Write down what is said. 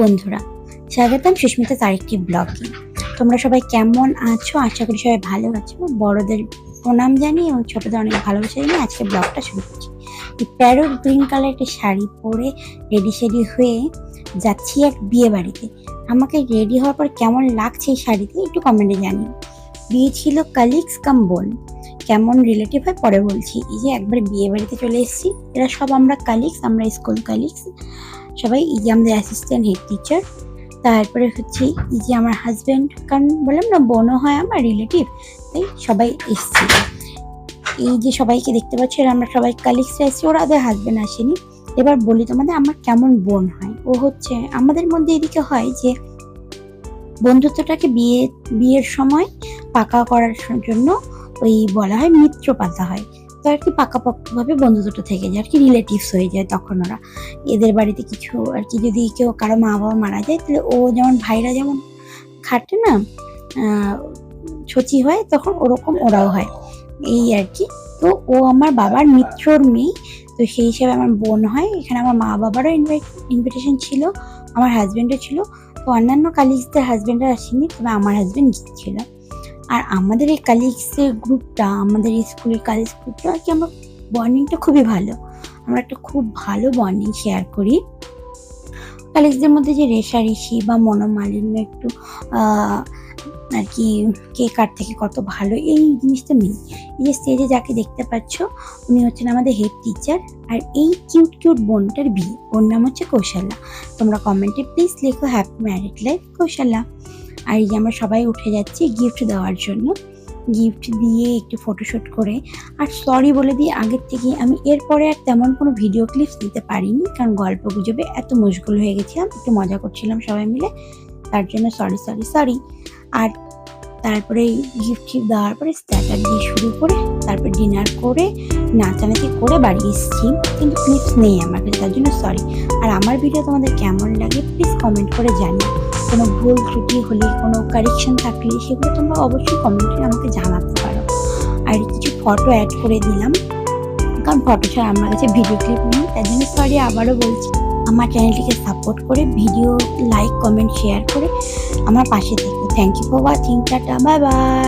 বন্ধুরা, স্বাগতম সুস্মিতা আরেকটি ব্লগে তোমরা সবাই কেমন আছো? আশা করি সবাই ভালো আছো। বড়দের প্রণাম জানি এবং ছোটদের অনেক ভালোবাসা জানিয়ে আজকে ব্লগটা শুরু করছি। প্যারোট গ্রিন কালার একটা শাড়ি পরে রেডি শেডি হয়ে যাচ্ছি এক বিয়ে বাড়িতে। আমাকে রেডি হওয়ার পর কেমন লাগছে এই শাড়িতে একটু কমেন্টে জানি বিয়ে ছিল কালিগস কাম বোন কেমন রিলেটিভ হয় পরে বলছি। এই যে একবার বিয়ে বাড়িতে চলে এসেছি। এরা সব আমরা কালিগস আমরা স্কুল কালিগস সবাই এই যে আমাদের অ্যাসিস্ট্যান্ট হেড টিচার তারপরে হচ্ছে এই যে আমার হাজব্যান্ড কারণ বললাম না, বোনও হয় আমার রিলেটিভ তাই সবাই এসছি। এই যে সবাইকে দেখতে পাচ্ছি আমরা সবাই কালিগসরা এসেছি ওরা ওদের হাজব্যান্ড আসেনি। এবার বলি তোমাদের, আমার কেমন বোন হয়? ও হচ্ছে, আমাদের মধ্যে এদিকে হয় যে বন্ধুত্বটাকে বিয়ে, বিয়ের সময় পাকা করার জন্য ওই বলা হয় মিত্র পাতা হয়। তো আর কি পাকাপোক্তভাবে বন্ধুত্বটা থেকে যায়, আর কি রিলেটিভস হয়ে যায় তখন ওরা। এদের বাড়িতে কিছু আর কি যদি কেউ কারও মা বাবা মারা যায়, তাহলে ও যেমন ভাইরা যেমন খাটে না ছচি হয়, তখন ওরকম ওরাও হয়। এই আর কি। তো ও আমার বাবার মিত্রর মেয়ে, তো সেই হিসাবে আমার বোন হয়। এখানে আমার মা বাবারও ইনভাইট ইনভিটেশন ছিল, আমার হাজব্যান্ডও ছিল। তো অন্যান্য কালিগসদের হাজব্যান্ডরা আসেনি, তবে আমার হাজব্যান্ড ছিল আর আমাদের এই কালিগসের গ্রুপটা আমাদের স্কুলের কালিগস গ্রুপটা আর কি আমরা বন্ডিংটা খুবই ভালো। আমরা একটা খুব ভালো বন্ডিং শেয়ার করি। কালিগসদের মধ্যে যে রেশারেশি বা মনোমালিন্য একটু আর কি, কে কার থেকে কত ভালো, এই জিনিসটা নেই। এই যে স্টেজে যাকে দেখতে পাচ্ছ, উনি হচ্ছেন আমাদের হেড টিচার আর এই কিউট কিউট বোনটার বিয়ে। ওর নাম হচ্ছে কৌশল্যা তোমরা কমেন্টে প্লিজ লেখো হ্যাপি ম্যারিড লাইফ কৌশল্যা আর এই যে আমরা সবাই উঠে যাচ্ছি গিফট দেওয়ার জন্য। গিফট দিয়ে একটু ফটোশ্যুট করে। আর সরি বলে দিয়ে আগের থেকে আমি এরপরে আর তেমন কোনো ভিডিও ক্লিপস দিতে পারিনি, কারণ গল্প গুজবে এত মশগুল হয়ে গেছিলাম, একটু মজা করছিলাম সবাই মিলে। তার জন্য সরি সরি সরি আর তারপরে গিফট টিফট দেওয়ার পরে স্ট্যাটার দিয়ে শুরু করে, তারপর ডিনার করে, নাচানাচি করে বাড়ি এসেছি। কিন্তু ক্লিপস নেই আমার কাছে, তার জন্য সরি আর আমার ভিডিও তোমাদের কেমন লাগে প্লিজ কমেন্ট করে জানিও। কোনো ভুল ত্রুটি হলে, কোনো কারেকশন থাকলে সেগুলো তোমরা অবশ্যই কমেন্ট করে আমাকে জানাতে পারো। আর কিছু ফটো অ্যাড করে দিলাম। কারণ ফটো ছাড়া আমার কাছে ভিডিও ক্লিপ নেই তার জন্য সরি আবারও বলছি, আমার চ্যানেলটিকে সাপোর্ট করে ভিডিও লাইক কমেন্ট শেয়ার করে আমার পাশে থেকে। Thank you for watching tata bye bye